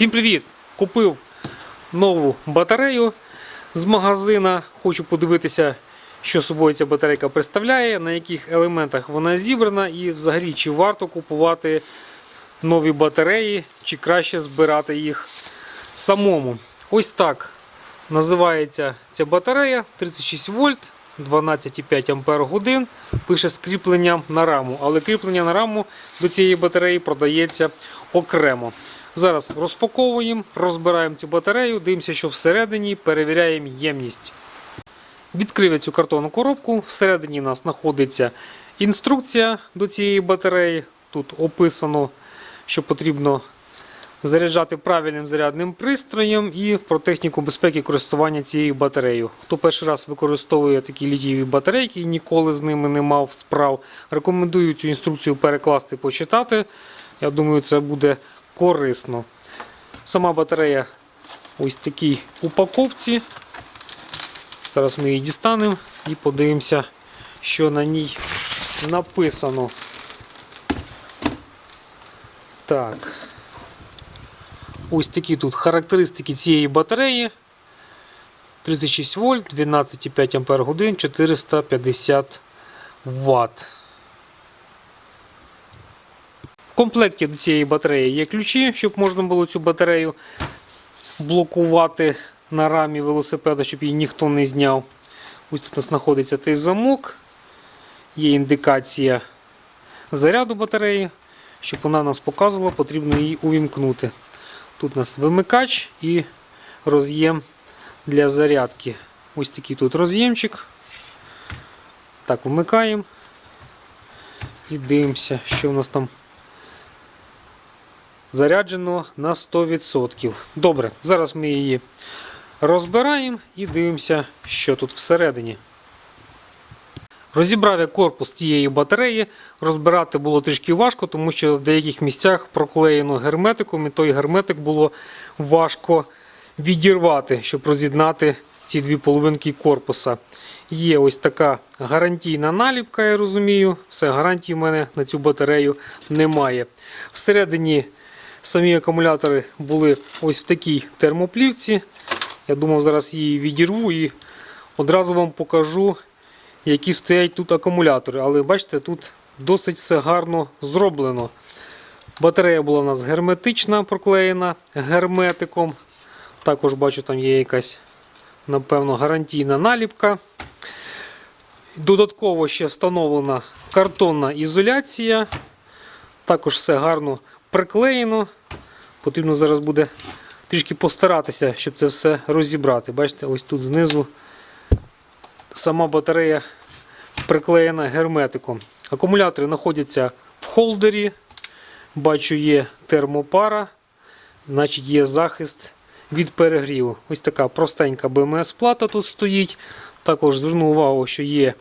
Всім привіт! Купив нову батарею з магазина. Хочу подивитися, що собою ця батарейка представляє, на яких елементах вона зібрана і взагалі чи варто купувати нові батареї, чи краще збирати їх самому. Ось так називається ця батарея 36 вольт. 12,5 Ампер пише з кріпленням на раму, але кріплення на раму до цієї батареї продається окремо. Зараз розпаковуємо, розбираємо цю батарею, дивимося, що всередині, перевіряємо ємність. Відкрив цю картонну коробку. Всередині у нас знаходиться інструкція до цієї батареї. Тут описано, що потрібно заряджати правильним зарядним пристроєм і про техніку безпеки користування цією батареєю. Хто перший раз використовує такі літієві батарейки і ніколи з ними не мав справ, рекомендую цю інструкцію перекласти, почитати. Я думаю, це буде корисно. Сама батарея ось такій упаковці. Зараз ми її дістанемо і подивимося, що на ній написано. Так. Ось такі тут характеристики цієї батареї. 36 вольт, 12,5 Ампер годин, 450 Вт. В комплекті до цієї батареї є ключі, щоб можна було цю батарею блокувати на рамі велосипеда, щоб її ніхто не зняв. Ось тут у нас знаходиться той замок. Є індикація заряду батареї. Щоб вона нас показувала, потрібно її увімкнути. Тут у нас вимикач і роз'єм для зарядки. Ось такий тут роз'ємчик. Так, вмикаємо і дивимося, що в нас там заряджено на 100%. Добре, зараз ми її розбираємо і дивимося, що тут всередині. Розібрав я корпус цієї батареї. Розбирати було трішки важко, тому що в деяких місцях проклеєно герметиком, і той герметик було важко відірвати, щоб роз'єднати ці дві половинки корпуса. Є ось така гарантійна наліпка, я розумію. Все, гарантії в мене на цю батарею немає. Всередині самі акумулятори були ось в такій термоплівці. Я думав, зараз її відірву і одразу вам покажу які стоять тут акумулятори. Але бачите, тут досить все гарно зроблено. Батарея була у нас герметична, проклеєна герметиком. Також бачу, там є якась, напевно, гарантійна наліпка. Додатково ще встановлена картонна ізоляція. Також все гарно приклеєно. Потрібно зараз буде трішки постаратися, щоб це все розібрати. Бачите, ось тут знизу сама батарея приклеєна герметиком. Акумулятори знаходяться в холдері. Бачу, є термопара, значить є захист від перегріву. Ось така простенька БМС-плата тут стоїть. Також зверну увагу, що є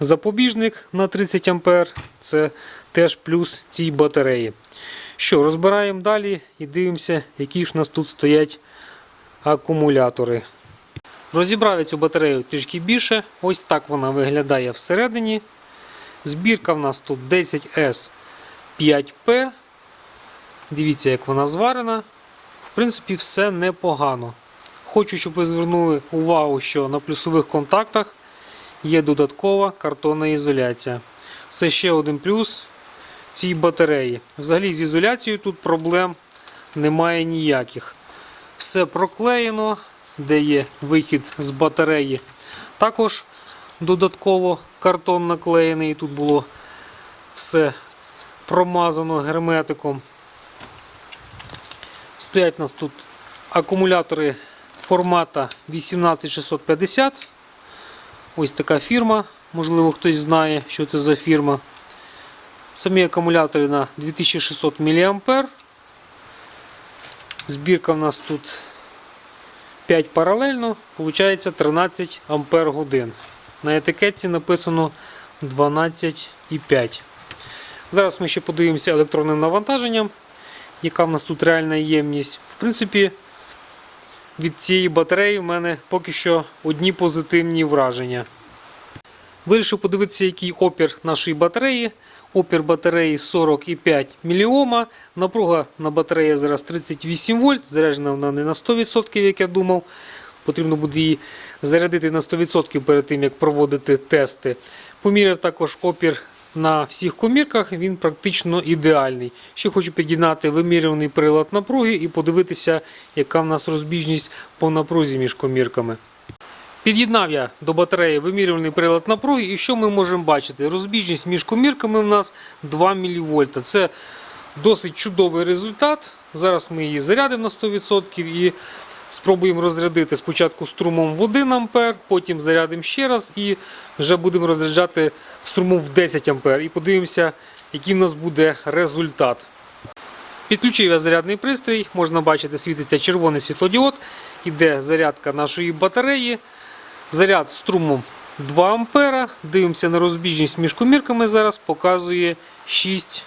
запобіжник на 30 А. Це теж плюс цій батареї. Що, розбираємо далі і дивимося, які ж у нас тут стоять акумулятори. Розібрав я цю батарею трішки більше. Ось так вона виглядає всередині. Збірка в нас тут 10S5P. Дивіться, як вона зварена. В принципі, все непогано. Хочу, щоб ви звернули увагу, що на плюсових контактах є додаткова картонна ізоляція. Це ще один плюс цій батареї. Взагалі з ізоляцією тут проблем немає ніяких. Все проклеєно де є вихід з батареї. Також додатково картон наклеєний, тут було все промазано герметиком. Стоять у нас тут акумулятори формата 18650. Ось така фірма, можливо, хтось знає, що це за фірма. Самі акумулятори на 2600 мА. Збірка в нас тут 5 паралельно, виходить 13 Ампер годин. На етикетці написано 12,5. Зараз ми ще подивимося електронним навантаженням, яка в нас тут реальна ємність. В принципі, від цієї батареї в мене поки що одні позитивні враження. Вирішив подивитися, який опір нашої батареї. Опір батареї 40,5 мільйома. Напруга на батареї зараз 38 вольт. Заряджена вона не на 100%, як я думав. Потрібно буде її зарядити на 100% перед тим, як проводити тести. Поміряв також опір на всіх комірках, він практично ідеальний. Ще хочу підігнати вимірюваний прилад напруги і подивитися, яка в нас розбіжність по напрузі між комірками. Під'єднав я до батареї вимірювальний прилад напруги, і що ми можемо бачити? Розбіжність між комірками в нас 2 мВ. Це досить чудовий результат. Зараз ми її зарядимо на 100% і спробуємо розрядити спочатку струмом в 1 А, потім зарядимо ще раз і вже будемо розряджати струмом в 10 А. І подивимося, який в нас буде результат. Підключив я зарядний пристрій, можна бачити, світиться червоний світлодіод, іде зарядка нашої батареї. Заряд струмом 2 А. Дивимося на розбіжність між комірками зараз, показує 6,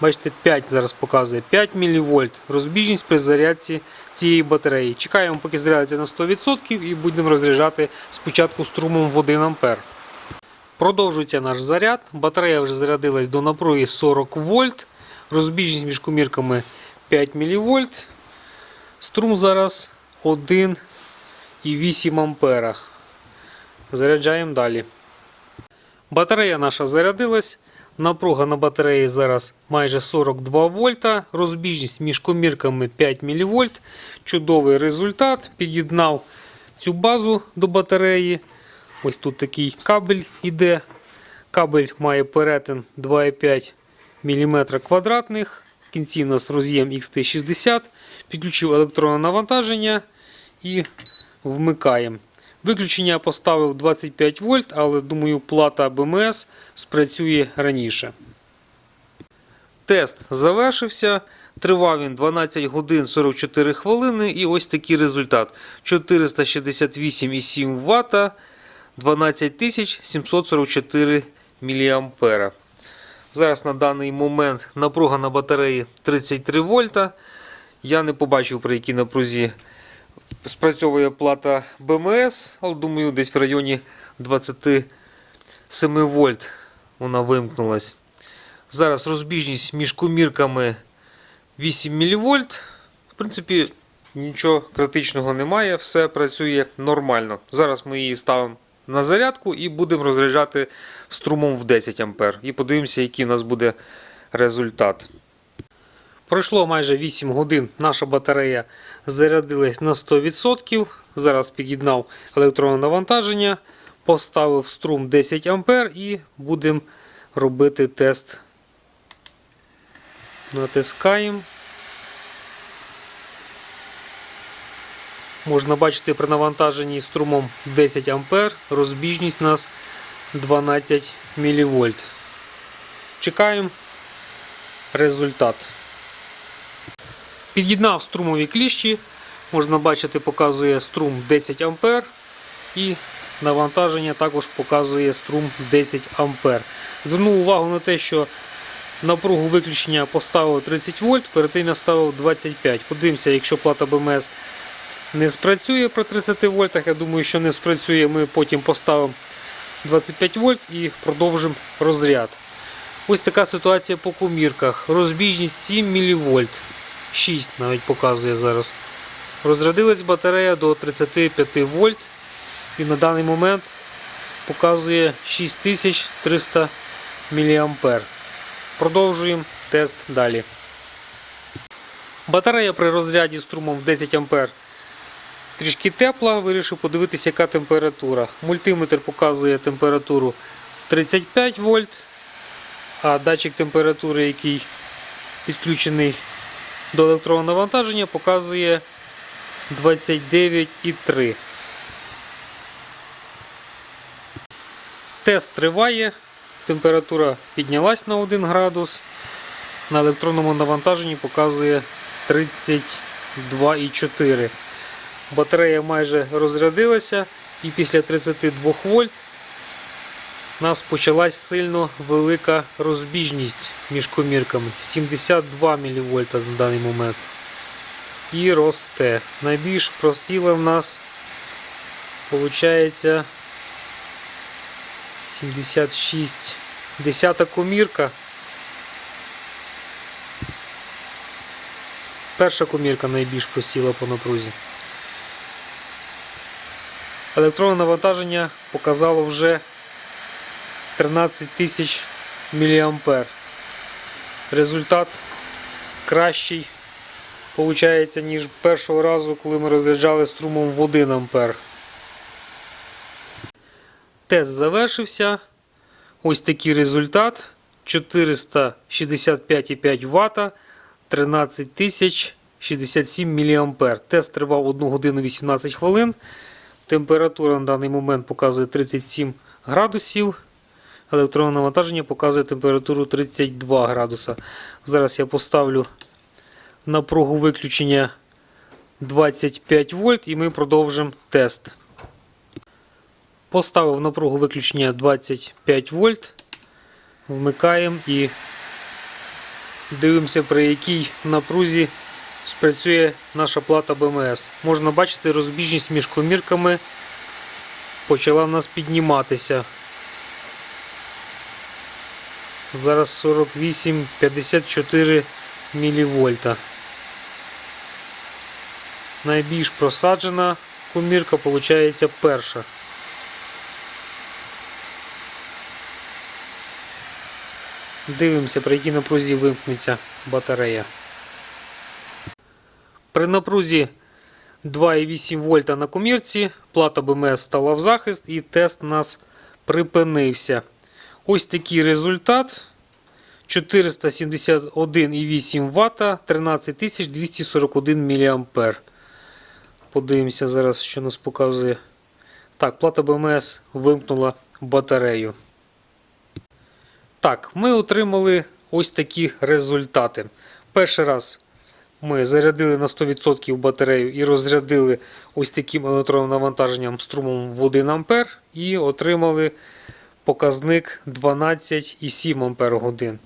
бачите, 5 зараз показує 5 мВ. Розбіжність при зарядці цієї батареї. Чекаємо, поки зарядиться на 100% і будемо розряджати спочатку струмом в 1 А. Продовжується наш заряд. Батарея вже зарядилась до напруги 40 вольт. Розбіжність між комірками 5 мВ. Струм зараз 1,8 ампера. Заряджаємо далі. Батарея наша зарядилась. Напруга на батареї зараз майже 42 вольта. Розбіжність між комірками 5 мВ. Чудовий результат. Під'єднав цю базу до батареї. Ось тут такий кабель іде. Кабель має перетин 2,5 мм квадратних. В кінці у нас роз'єм XT60. Підключив електронне навантаження і вмикаємо. Виключення поставив 25 вольт, але думаю, плата БМС спрацює раніше. Тест завершився. Тривав він 12 годин 44 хвилини і ось такий результат. 468,7 Вт, 12744 мА. Зараз на даний момент напруга на батареї 33 вольта. Я не побачив, при якій напрузі спрацьовує плата БМС, але думаю, десь в районі 27 вольт вона вимкнулась. Зараз розбіжність між комірками 8 мВ. В принципі, нічого критичного немає, все працює нормально. Зараз ми її ставимо на зарядку і будемо розряджати струмом в 10 А. І подивимося, який у нас буде результат. Пройшло майже 8 годин. Наша батарея зарядилась на 100%. Зараз під'єднав електронне навантаження, поставив струм 10 А і будемо робити тест. Натискаємо. Можна бачити при навантаженні струмом 10 А, розбіжність у нас 12 мВ. Чекаємо результат. Під'єднав струмові кліщі. Можна бачити, показує струм 10 А і навантаження також показує струм 10 А. Звернув увагу на те, що напругу виключення поставив 30 вольт, перед тим я ставив 25. Подивимося, якщо плата БМС не спрацює при 30 вольтах, я думаю, що не спрацює, ми потім поставимо 25 вольт і продовжимо розряд. Ось така ситуація по комірках. Розбіжність 7 мВ. 6 навіть показує зараз. Розрядилась батарея до 35 вольт і на даний момент показує 6300 мА. Продовжуємо тест далі. Батарея при розряді струмом в 10 А трішки тепла. Вирішив подивитися, яка температура. Мультиметр показує температуру 35 вольт, а датчик температури, який підключений до електронного навантаження, показує 29,3. Тест триває. Температура піднялась на 1 градус. На електронному навантаженні показує 32,4. Батарея майже розрядилася і після 32 вольт у нас почалась сильно велика розбіжність між комірками. 72 мВ на даний момент. І росте. Найбільш просіла в нас виходить 76 десята комірка. Перша комірка найбільш просіла по напрузі. Електронне навантаження показало вже 13 тисяч мА. Результат кращий виходить, ніж першого разу, коли ми розряджали струмом в 1 ампер. Тест завершився. Ось такий результат. 465,5 Вт, 13 тисяч 67 мА. Тест тривав 1 годину 18 хвилин. Температура на даний момент показує 37 градусів. Електронне навантаження показує температуру 32 градуса. Зараз я поставлю напругу виключення 25 вольт і ми продовжимо тест. Поставив напругу виключення 25 вольт. Вмикаємо і дивимося, при якій напрузі спрацює наша плата БМС. Можна бачити, розбіжність між комірками почала в нас підніматися. Зараз 48-54 мВ. Найбільш просаджена комірка виходить перша. Дивимося, при якій напрузі вимкнеться батарея. При напрузі 2,8 вольта на комірці плата БМС стала в захист і тест у нас припинився. Ось такий результат. 471,8 Вт, 13241 мА. Подивимося зараз, що нас показує. Так, плата БМС вимкнула батарею. Так, ми отримали ось такі результати. Перший раз ми зарядили на 100% батарею і розрядили ось таким електронним навантаженням струмом в 1 А і отримали показник 12,7 Ах.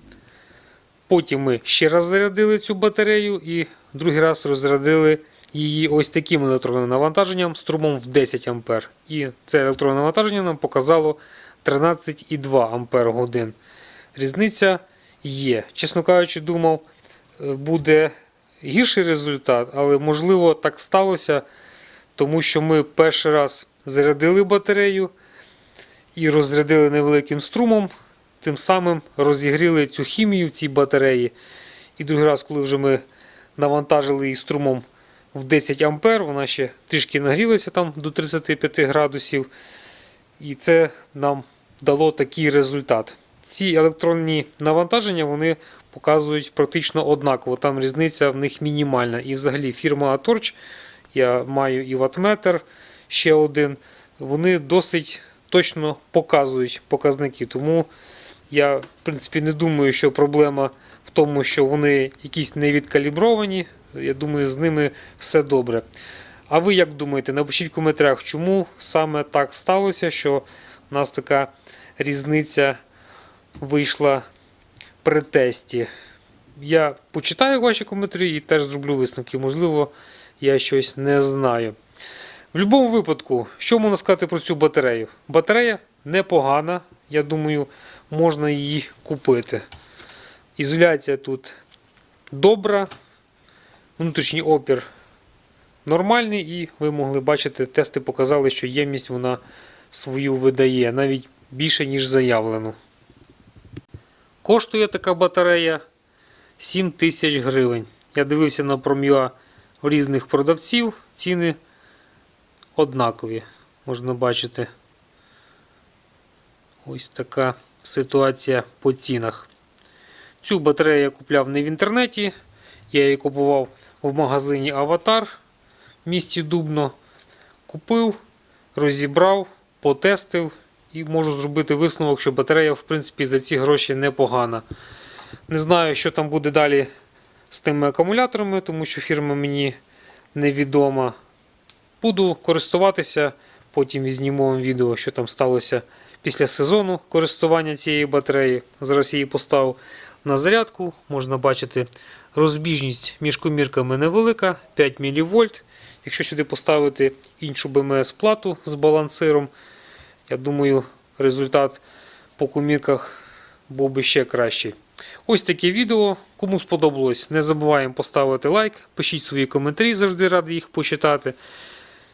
Потім ми ще раз зарядили цю батарею і другий раз розрядили її ось таким електронним навантаженням струмом в 10 А. І це електронне навантаження нам показало 13,2 Ах. Різниця є. Чесно кажучи, думав, е, буде гірший результат, але можливо так сталося, тому що ми перший раз зарядили батарею і розрядили невеликим струмом, тим самим розігріли цю хімію в цій батареї. І другий раз, коли вже ми навантажили її струмом в 10 А, вона ще трішки нагрілася там до 35 градусів. І це нам дало такий результат. Ці електронні навантаження вони показують практично однаково. Там різниця в них мінімальна. І взагалі фірма Atorch, я маю і ватметр ще один. Вони досить точно показують показники. Тому я, в принципі, не думаю, що проблема в тому, що вони якісь не відкалібровані. Я думаю, з ними все добре. А ви як думаєте, напишіть в коментарях, чому саме так сталося, що у нас така різниця вийшла при тесті. Я почитаю ваші коментарі і теж зроблю висновки. Можливо, я щось не знаю. В будь-якому випадку, що можна сказати про цю батарею? Батарея непогана, я думаю, можна її купити. Ізоляція тут добра, внутрішній опір нормальний, і ви могли бачити, тести показали, що ємність вона свою видає, навіть більше, ніж заявлено. Коштує така батарея 7 тисяч гривень. Я дивився на пром'юа різних продавців, ціни однакові. Можна бачити ось така ситуація по цінах. Цю батарею я купляв не в інтернеті, я її купував в магазині Аватар в місті Дубно. Купив, розібрав, потестив і можу зробити висновок, що батарея в принципі, за ці гроші непогана. Не знаю, що там буде далі з тими акумуляторами, тому що фірма мені невідома. Буду користуватися, потім візніму вам відео, що там сталося після сезону користування цієї батареї. Зараз її поставив на зарядку. Можна бачити, розбіжність між комірками невелика, 5 мВ. Якщо сюди поставити іншу БМС-плату з балансиром, я думаю, результат по комірках був би ще кращий. Ось таке відео. Кому сподобалось, не забуваємо поставити лайк, пишіть свої коментарі, завжди радий їх почитати.